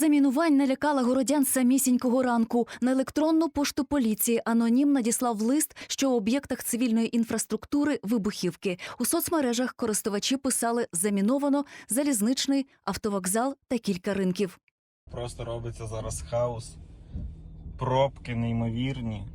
замінувань налякала городян самісінького ранку. На електронну пошту поліції анонім надіслав лист, що у об'єктах цивільної інфраструктури вибухівки. У соцмережах користувачі писали заміновано залізничний автовокзал та кілька ринків. Просто робиться зараз хаос, пробки неймовірні.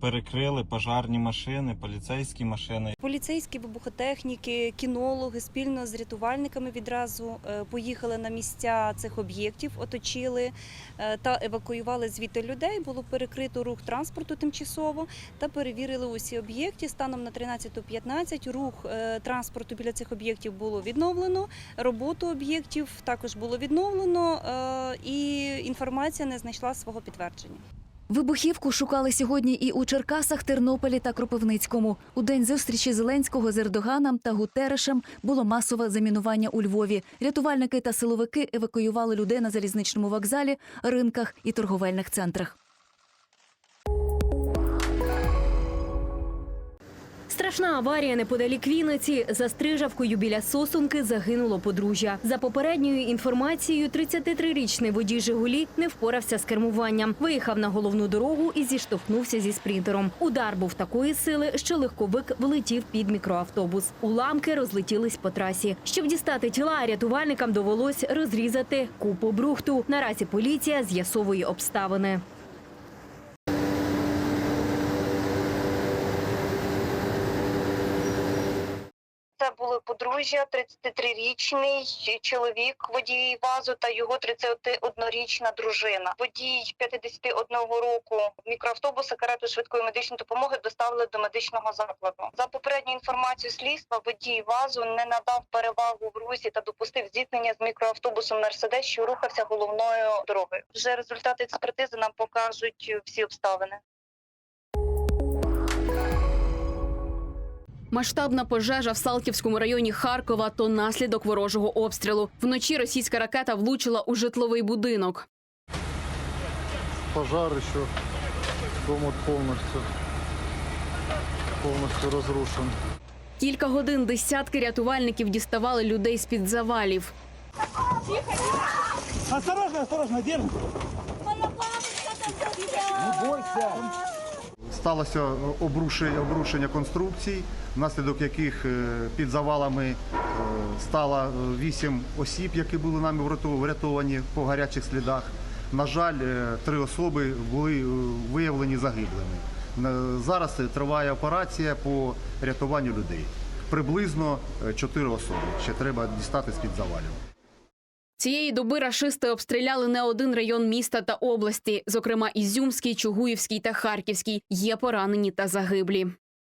Перекрили пожарні машини, поліцейські машини. Поліцейські вибухотехніки, кінологи спільно з рятувальниками відразу е, поїхали на місця цих об'єктів, оточили е, та евакуювали звідти людей. Було перекрито рух транспорту тимчасово та перевірили усі об'єкти. Станом на 13.15 рух е, транспорту біля цих об'єктів було відновлено. Роботу об'єктів також було відновлено, і інформація не знайшла свого підтвердження. Вибухівку шукали сьогодні і у Черкасах, Тернополі та Кропивницькому. У день зустрічі Зеленського з Ердоганом та Гутерешем було масове замінування у Львові. Рятувальники та силовики евакуювали людей на залізничному вокзалі, ринках і торговельних центрах. Страшна аварія неподалік Вінниці. За стрижавкою біля сосунки загинуло подружжя. За попередньою інформацією, 33-річний водій Жигулі не впорався з кермуванням. Виїхав на головну дорогу і зіштовхнувся зі спринтером. Удар був такої сили, що легковик влетів під мікроавтобус. Уламки розлетілись по трасі. Щоб дістати тіла, рятувальникам довелось розрізати купу брухту. Наразі поліція з'ясовує обставини. Були подружжя, 33-річний чоловік водій вазу та його 31-річна дружина. Водій 51 року мікроавтобуса карету швидкої медичної допомоги доставили до медичного закладу. За попередньою інформацією слідства, водій вазу не надав перевагу в русі та допустив зіткнення з мікроавтобусом Мерседес, що рухався головною дорогою. Вже результати експертизи нам покажуть всі обставини. Масштабна пожежа в Салтівському районі Харкова то наслідок ворожого обстрілу. Вночі російська ракета влучила у житловий будинок. пожар еще. Дом вот полностью, полностью. Кілька годин десятки рятувальників діставали людей з під завалів. Сталося обрушення, конструкцій, внаслідок яких е, під завалами е, стало вісім осіб, які були нами врятовані по гарячих слідах. На жаль, е, три особи були виявлені загиблими. Зараз триває операція по рятуванню людей. Приблизно чотири особи ще треба дістати з-під завалів. Цієї доби рашисти обстріляли не один район міста та області, зокрема Ізюмський, Чугуївський та Харківський. Є поранені та загиблі.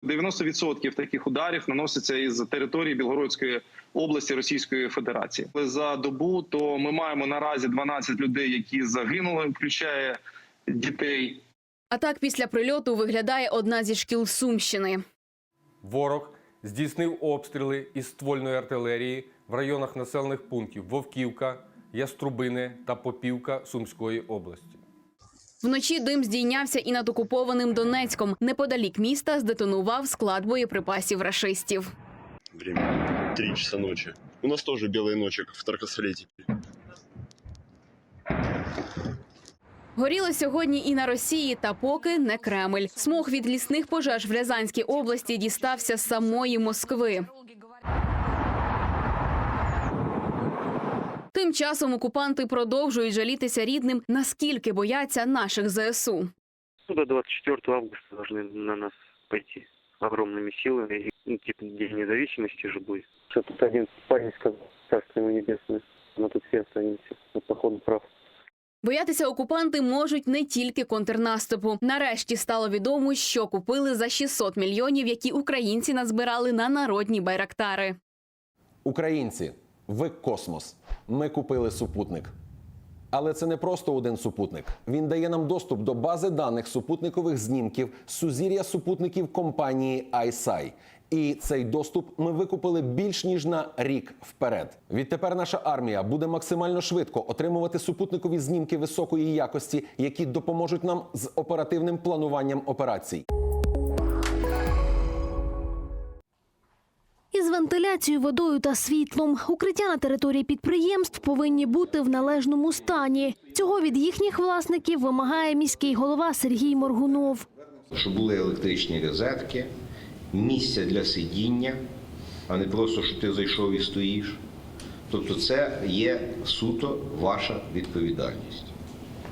90% таких ударів наноситься із території Білгородської області Російської Федерації. За добу то ми маємо наразі 12 людей, які загинули, включає дітей. А так після прильоту виглядає одна зі шкіл Сумщини. Ворог здійснив обстріли із ствольної артилерії в районах населених пунктів Вовківка, Яструбине та Попівка Сумської області. Вночі дим здійнявся і над окупованим Донецьком. Неподалік міста здетонував склад боєприпасів рашистів. Время 3 часа ночи. У нас тоже белые ночи, как в Таркасолете. Горіло сьогодні і на Росії, та поки не Кремль. Смог від лісних пожеж в Рязанській області дістався з самої Москви. Тим часом окупанти продовжують жалітися рідним, наскільки бояться наших ЗСУ. До 24 августа должны на нас пойти огромными силами. И, ну, типа День независимости же будет. Что тут один парень сказал, царство ему небесное, мы тут все останемся. Вот, походу, прав. Боятися окупанти можуть не тільки контрнаступу. Нарешті стало відомо, що купили за 600 мільйонів, які українці назбирали на народні байрактари. Українці, ви космос. Ми купили супутник. Але це не просто один супутник. Він дає нам доступ до бази даних супутникових знімків сузір'я супутників компанії ISI. І цей доступ ми викупили більш ніж на рік вперед. Відтепер наша армія буде максимально швидко отримувати супутникові знімки високої якості, які допоможуть нам з оперативним плануванням операцій. Вентиляцією, водою та світлом. Укриття на території підприємств повинні бути в належному стані. Цього від їхніх власників вимагає міський голова Сергій Моргунов. щоб були електричні розетки, місця для сидіння, а не просто, що ти зайшов і стоїш. Тобто це є суто ваша відповідальність.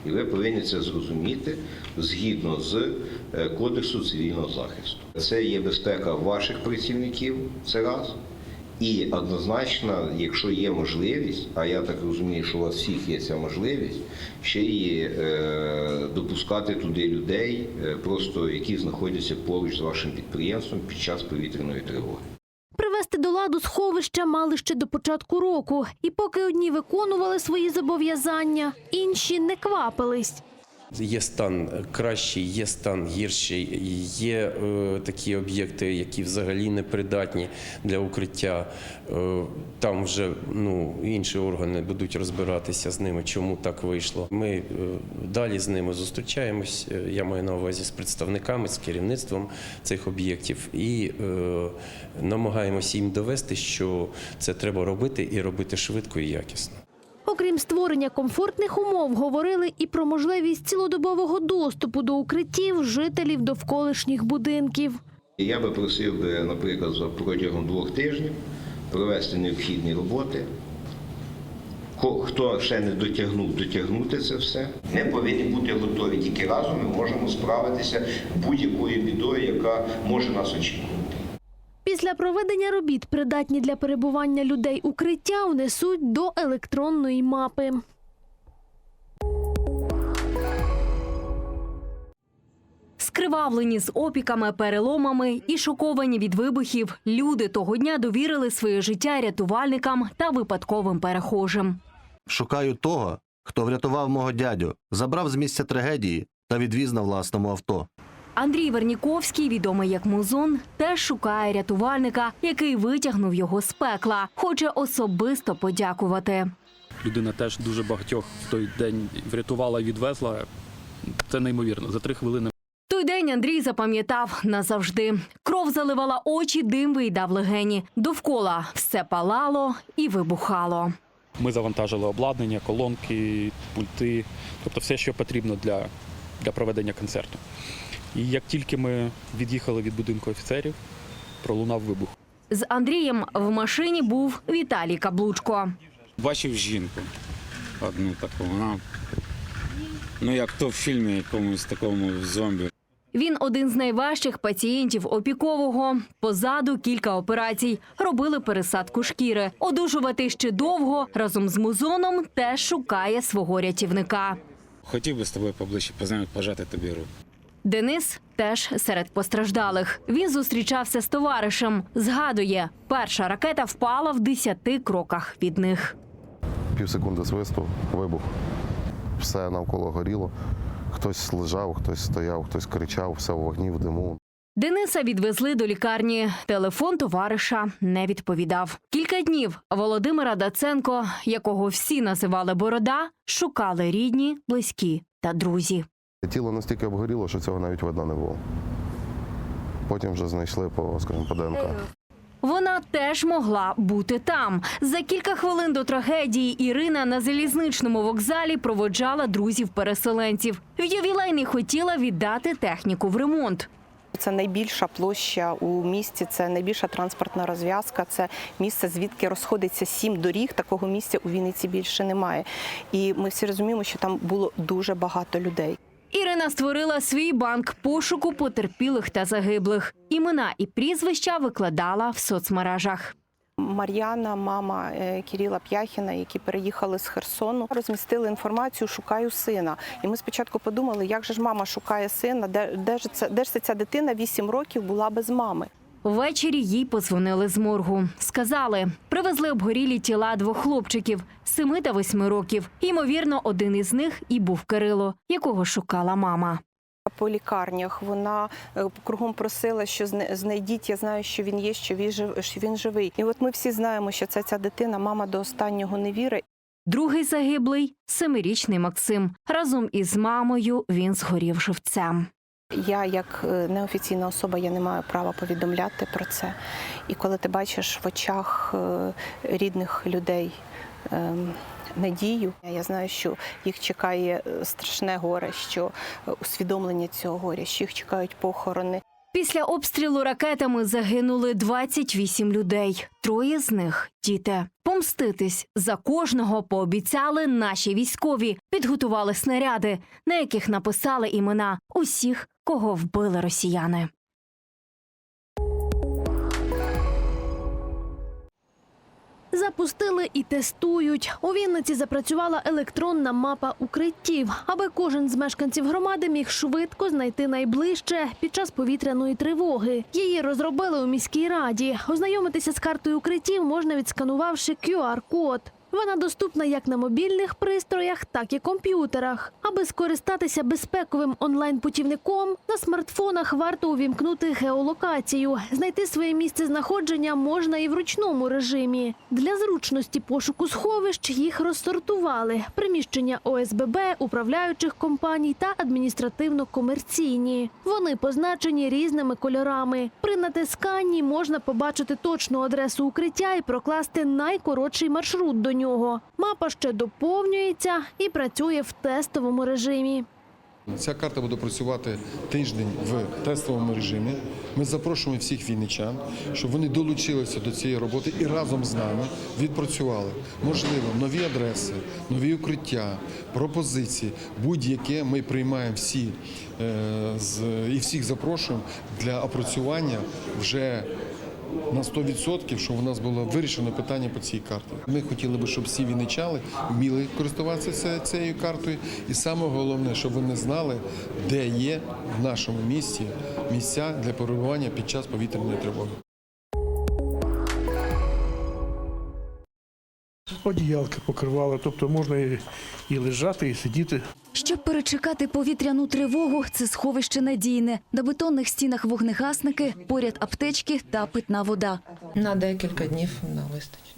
І ви повинні це зрозуміти згідно з е, Кодексу цивільного захисту. Це є безпека ваших працівників, це раз. І однозначно, якщо є можливість, а я так розумію, що у вас всіх є ця можливість, ще й е, допускати туди людей, е, просто які знаходяться поруч з вашим підприємством під час повітряної тривоги. Привести до ладу сховища мали ще до початку року. І поки одні виконували свої зобов'язання, інші не квапились. Є стан кращий, є стан гірший, є е, такі об'єкти, які взагалі не придатні для укриття. Е, там вже ну, інші органи будуть розбиратися з ними, чому так вийшло. Ми е, далі з ними зустрічаємось. е, Я маю на увазі з представниками, з керівництвом цих об'єктів і е, намагаємося їм довести, що це треба робити і робити швидко і якісно. Окрім створення комфортних умов, говорили і про можливість цілодобового доступу до укриттів жителів довколишніх будинків. Я би просив, наприклад, протягом двох тижнів провести необхідні роботи. Хто ще не дотягнув, дотягнути це все. Ми повинні бути готові. Тільки разом ми можемо справитися будь-якою бідою, яка може нас очікувати. Після проведення робіт, придатні для перебування людей укриття, внесуть до електронної мапи. Скривавлені з опіками, переломами і шоковані від вибухів, люди того дня довірили своє життя рятувальникам та випадковим перехожим. Шукаю того, хто врятував мого дядю, забрав з місця трагедії та відвіз на власному авто. Андрій Верніковський, відомий як Музон, теж шукає рятувальника, який витягнув його з пекла. Хоче особисто подякувати. Людина теж дуже багатьох в той день врятувала і відвезла. Це неймовірно. За три хвилини Той день Андрій запам'ятав назавжди. Кров заливала очі, дим виїдав легені. Довкола все палало і вибухало. ми завантажили обладнання, колонки, пульти, тобто все, що потрібно для, для проведення концерту. І як тільки ми від'їхали від будинку офіцерів, пролунав вибух. З Андрієм в машині був Віталій Каблучко. Бачив жінку одну таку. Вона, ну як то в фільмі якомусь такому зомбі. Він один з найважчих пацієнтів опікового. Позаду кілька операцій. Робили пересадку шкіри. Одужувати ще довго разом з музоном теж шукає свого рятівника. Хотів би з тобою поближче познайомити, пожати тобі руку. Денис теж серед постраждалих. Він зустрічався з товаришем. Згадує, перша ракета впала в 10 кроках від них. Пів секунди свисту, вибух. Все навколо горіло. Хтось лежав, хтось стояв, хтось кричав, все в вогні, в диму. Дениса відвезли до лікарні. Телефон товариша не відповідав. Кілька днів Володимира Даценко, якого всі називали Борода, шукали рідні, близькі та друзі. Тіло настільки обгоріло, що цього навіть видно не було. Потім вже знайшли по, скажімо, по ДНК. Вона теж могла бути там. За кілька хвилин до трагедії Ірина на залізничному вокзалі проводжала друзів-переселенців. В ювілейний хотіла віддати техніку в ремонт. Це найбільша площа у місті, це найбільша транспортна розв'язка. Це місце, звідки розходиться сім доріг. Такого місця у Вінниці більше немає. І ми всі розуміємо, що там було дуже багато людей. Ірина створила свій банк пошуку потерпілих та загиблих. Імена і прізвища викладала в соцмережах. Мар'яна, мама е, Кіріла П'яхіна, які переїхали з Херсону, розмістили інформацію Шукаю сина. І ми спочатку подумали, як же ж мама шукає сина, де, де ж це де ж ця дитина 8 років була без мами. Ввечері їй подзвонили з моргу. Сказали, привезли обгорілі тіла двох хлопчиків семи та восьми років. Ймовірно, один із них і був Кирило, якого шукала мама. По лікарнях вона е, кругом просила, що знайдіть. Я знаю, що він є, що він що він живий. І от ми всі знаємо, що це ця дитина, мама до останнього не вірить. Другий загиблий семирічний Максим. Разом із мамою він згорів живцем. Я, як е, неофіційна особа, я не маю права повідомляти про це. І коли ти бачиш в очах е, рідних людей ем, надію, я знаю, що їх чекає е, страшне горе, що усвідомлення цього горя, що їх чекають похорони. Після обстрілу ракетами загинули 28 людей. Троє з них діти. Помститись за кожного пообіцяли наші військові. Підготували снаряди, на яких написали імена усіх, кого вбили росіяни. Запустили і тестують. У Вінниці запрацювала електронна мапа укриттів, аби кожен з мешканців громади міг швидко знайти найближче під час повітряної тривоги. Її розробили у міській раді. Ознайомитися з картою укриттів можна відсканувавши QR-код. Вона доступна як на мобільних пристроях, так і комп'ютерах. Аби скористатися безпековим онлайн-путівником, на смартфонах варто увімкнути геолокацію. Знайти своє місце знаходження можна і в ручному режимі. Для зручності пошуку сховищ їх розсортували: приміщення ОСББ, управляючих компаній та адміністративно-комерційні. Вони позначені різними кольорами. При натисканні можна побачити точну адресу укриття і прокласти найкоротший маршрут до нього. Мапа ще доповнюється і працює в тестовому режимі. Ця карта буде працювати тиждень в тестовому режимі. Ми запрошуємо всіх вінничан, щоб вони долучилися до цієї роботи і разом з нами відпрацювали. Можливо, нові адреси, нові укриття, пропозиції, будь-яке ми приймаємо всі е, з, і всіх запрошуємо для опрацювання вже на 100%, щоб у нас було вирішено питання по цій карті. Ми хотіли би, щоб всі віничали, вміли користуватися цією картою. І саме головне, щоб вони знали, де є в нашому місті місця для перебування під час повітряної тривоги. Одіялки покривали, тобто можна і, і лежати, і сидіти. Щоб перечекати повітряну тривогу, це сховище надійне. На бетонних стінах вогнегасники, поряд аптечки та питна вода. На декілька днів на вистачить.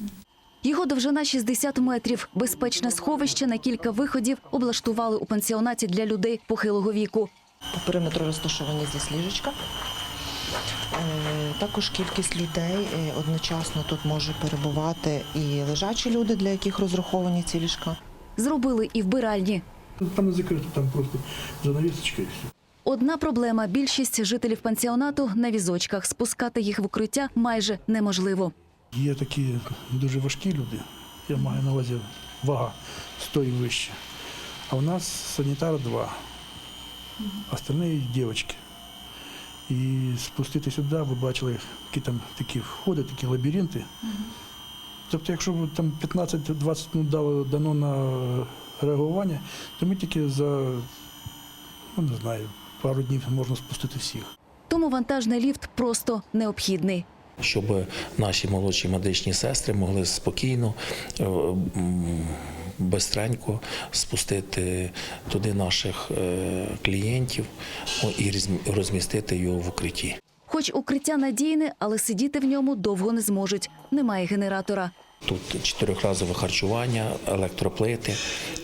Його довжина 60 метрів. Безпечне сховище на кілька виходів облаштували у пансіонаті для людей похилого віку. По периметру розташовані здесь ліжечка. Е, Також кількість людей е, одночасно тут може перебувати і лежачі люди, для яких розраховані ці ліжка. Зробили і вбиральні. Там не закрито, там просто занавісочка і все. Одна проблема: більшість жителів пансіонату на візочках. Спускати їх в укриття майже неможливо. Є такі дуже важкі люди. Я маю на увазі вага 100 і вище. А у нас санітар два, остальні дівчатки. І спустити сюди, ви бачили, які там такі входи, такі лабіринти. Тобто, якщо б там 15-20 минут дало дано на реагування, то ми тільки за, ну не знаю, пару днів можна спустити всіх. Тому вантажний ліфт просто необхідний. щоб наші молодші медичні сестри могли спокійно, е, бистренько спустити туди наших е, клієнтів і розмістити його в укритті. Хоч укриття надійне, але сидіти в ньому довго не зможуть. Немає генератора. Тут чотирьохразове харчування, електроплити,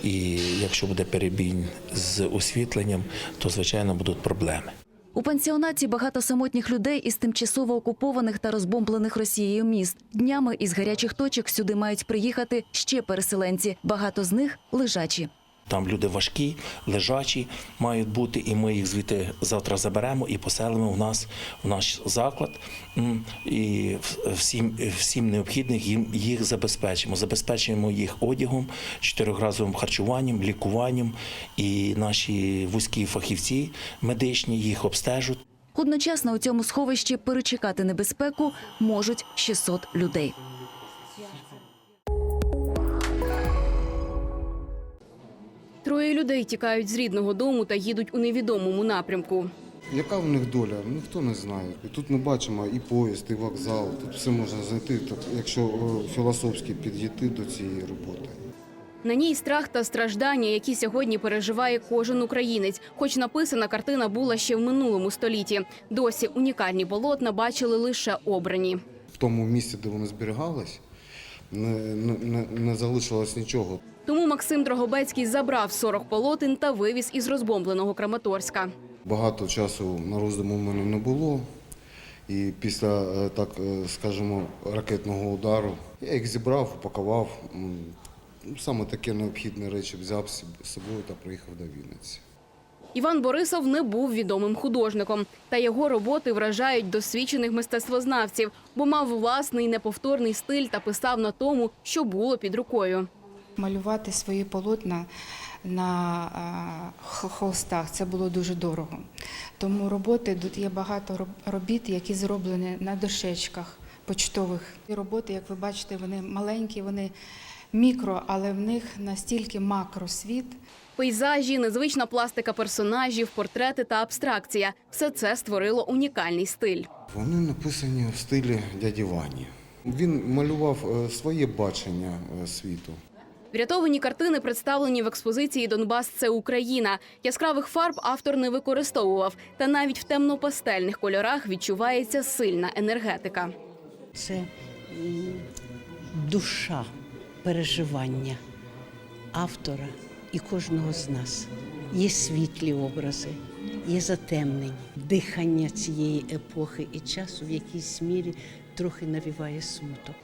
і якщо буде перебій з освітленням, то звичайно будуть проблеми. У пансіонаті багато самотніх людей із тимчасово окупованих та розбомблених Росією міст. Днями із гарячих точок сюди мають приїхати ще переселенці. Багато з них лежачі. Там люди важкі, лежачі мають бути, і ми їх звідти завтра заберемо і поселимо в нас в наш заклад. І всім, всім необхідним їм їх забезпечимо. Забезпечуємо їх одягом, чотирьохразовим харчуванням, лікуванням. І наші вузькі фахівці медичні їх обстежать. Одночасно у цьому сховищі перечекати небезпеку можуть 600 людей. Троє людей тікають з рідного дому та їдуть у невідомому напрямку. Яка в них доля? Ніхто не знає. І тут ми бачимо і поїзд, і вокзал. Тут все можна знайти, так, якщо е, філософськи підійти до цієї роботи. На ній страх та страждання, які сьогодні переживає кожен українець. Хоч написана картина була ще в минулому столітті. Досі унікальні полотна бачили лише обрані. В тому місці, де вони зберігались, не, не, не, не залишилось нічого. Тому Максим Дрогобецький забрав 40 полотен та вивіз із розбомбленого Краматорська. Багато часу на роздуму в мене не було. І після, е, так е, скажімо, ракетного удару я їх зібрав, упакував. Саме таке необхідні речі взяв з собою та приїхав до Вінниці. Іван Борисов не був відомим художником, та його роботи вражають досвідчених мистецтвознавців, бо мав власний неповторний стиль та писав на тому, що було під рукою. Малювати свої полотна на холстах це було дуже дорого. Тому роботи тут є багато робіт, які зроблені на дощечках почтових. І роботи, як ви бачите, вони маленькі, вони мікро, але в них настільки макросвіт. Пейзажі, незвична пластика персонажів, портрети та абстракція все це створило унікальний стиль. Вони написані в стилі дяді Вані. Він малював е, своє бачення е, світу. Врятовані картини представлені в експозиції Донбас це Україна. Яскравих фарб автор не використовував, та навіть в темно-пастельних кольорах відчувається сильна енергетика. Це душа переживання автора і кожного з нас. Є світлі образи, є затемнені. Дихання цієї епохи і часу в якійсь мірі трохи навіває смуток.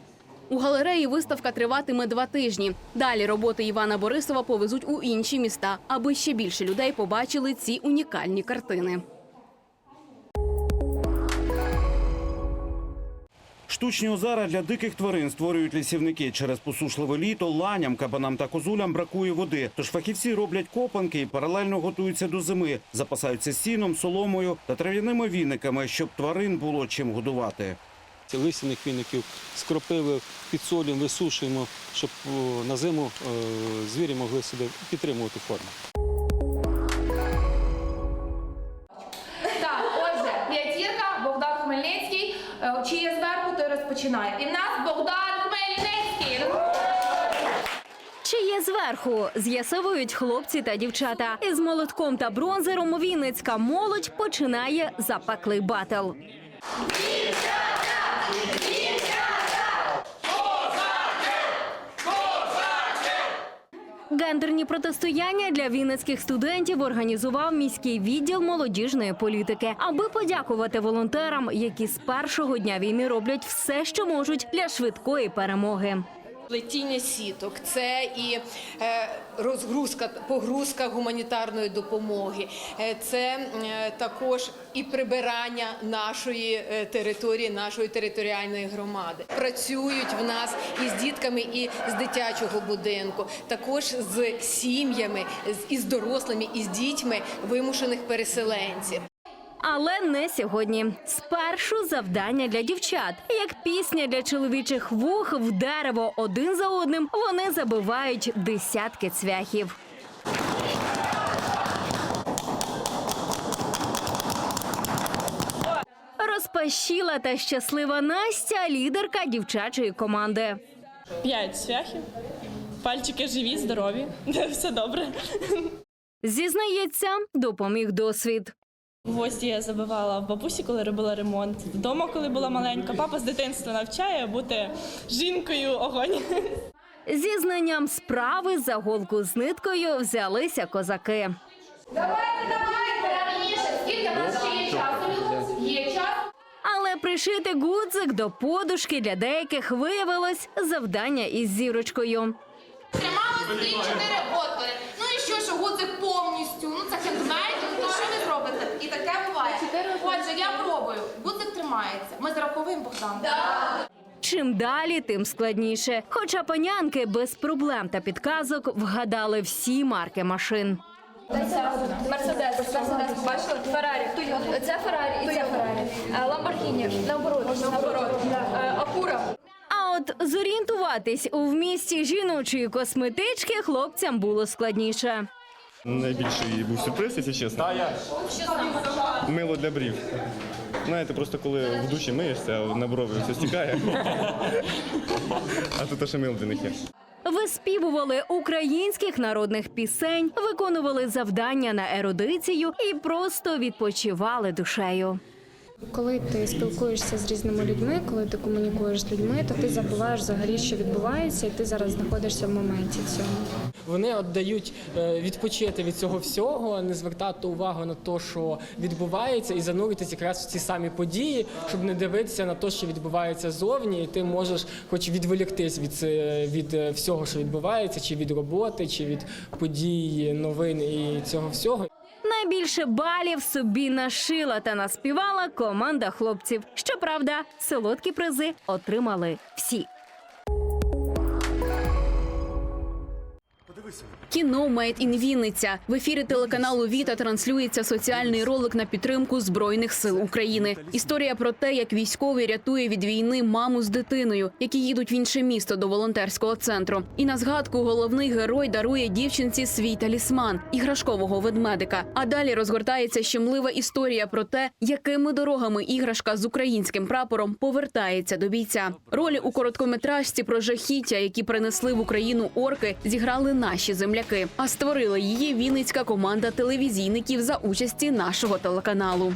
У галереї виставка триватиме два тижні. Далі роботи Івана Борисова повезуть у інші міста, аби ще більше людей побачили ці унікальні картини. Штучні озера для диких тварин створюють лісівники. Через посушливе літо ланям, кабанам та козулям бракує води. Тож фахівці роблять копанки і паралельно готуються до зими, запасаються сіном, соломою та трав'яними віниками, щоб тварин було чим годувати. Листяних віників з кропиви підсолюємо, висушуємо, щоб на зиму е, звірі могли себе підтримувати форму. Так, отже, п'ятірка, Богдан Хмельницький. Е, Чи є зверху, той розпочинає. І в нас Богдан Хмельницький. Чи є зверху? З'ясовують хлопці та дівчата. Із молотком та бронзером Вінницька молодь починає запеклий батл. Гендерні протистояння для вінницьких студентів організував міський відділ молодіжної політики, аби подякувати волонтерам, які з першого дня війни роблять все, що можуть для швидкої перемоги. Плетіння сіток, це і е, розгрузка, погрузка гуманітарної допомоги, е, це е, також і прибирання нашої території, нашої територіальної громади. Працюють в нас і з дітками, і з дитячого будинку, також з сім'ями, і з дорослими, і з дітьми вимушених переселенців. Але не сьогодні. Спершу завдання для дівчат. Як пісня для чоловічих вух в дерево один за одним вони забивають десятки цвяхів. Розпашіла та щаслива Настя, лідерка дівчачої команди. П'ять цвяхів. Пальчики живі, здорові. Все добре. Зізнається, допоміг досвід. Гвозді я забивала в бабусі, коли робила ремонт. Вдома, коли була маленька. Папа з дитинства навчає бути жінкою огонь. Зі знанням справи за голку з ниткою взялися козаки. Давайте, давайте, раніше. Скільки нас ще є часу? Є час. Але пришити гудзик до подушки для деяких виявилось завдання із зірочкою. Тримали три-чотири отвори. Ну і що, що гудзик повністю? Ну це хендмейд, ну що ви зробите? І таке буває. Отже, я пробую. Гудзик тримається. Ми зараховуємо Богдан. Чим далі, тим складніше. Хоча панянки без проблем та підказок вгадали всі марки машин. Мерседес, Мерседес, бачили? Феррарі. Це Феррарі і це Феррарі. Ламборгіні, наоборот, наоборот. Акура. А от зорієнтуватись у вмісті жіночої косметички хлопцям було складніше. Найбільший був сюрприз, якщо чесно. Мило для брів. Знаєте, просто коли в душі миєшся, на брови все стікає. А тут ще мило для є. Виспівували українських народних пісень, виконували завдання на ерудицію і просто відпочивали душею. Коли ти спілкуєшся з різними людьми, коли ти комунікуєш з людьми, то ти забуваєш взагалі, що відбувається, і ти зараз знаходишся в моменті цьому. вони от е, відпочити від цього всього, не звертати увагу на те, що відбувається, і зануритися якраз в ці самі події, щоб не дивитися на те, що відбувається зовні, і ти можеш хоч відволіктись від, від е, всього, що відбувається, чи від роботи, чи від подій, новин і цього всього. Найбільше балів собі нашила та наспівала команда хлопців. Щоправда, солодкі призи отримали всі. Кіно «Made in Вінниця в ефірі телеканалу Віта транслюється соціальний ролик на підтримку збройних сил України. Історія про те, як військовий рятує від війни маму з дитиною, які їдуть в інше місто до волонтерського центру. І на згадку головний герой дарує дівчинці свій талісман іграшкового ведмедика. А далі розгортається щемлива історія про те, якими дорогами іграшка з українським прапором повертається до бійця. Ролі у короткометражці про жахіття, які принесли в Україну орки, зіграли наші земляки. А створила її вінницька команда телевізійників за участі нашого телеканалу.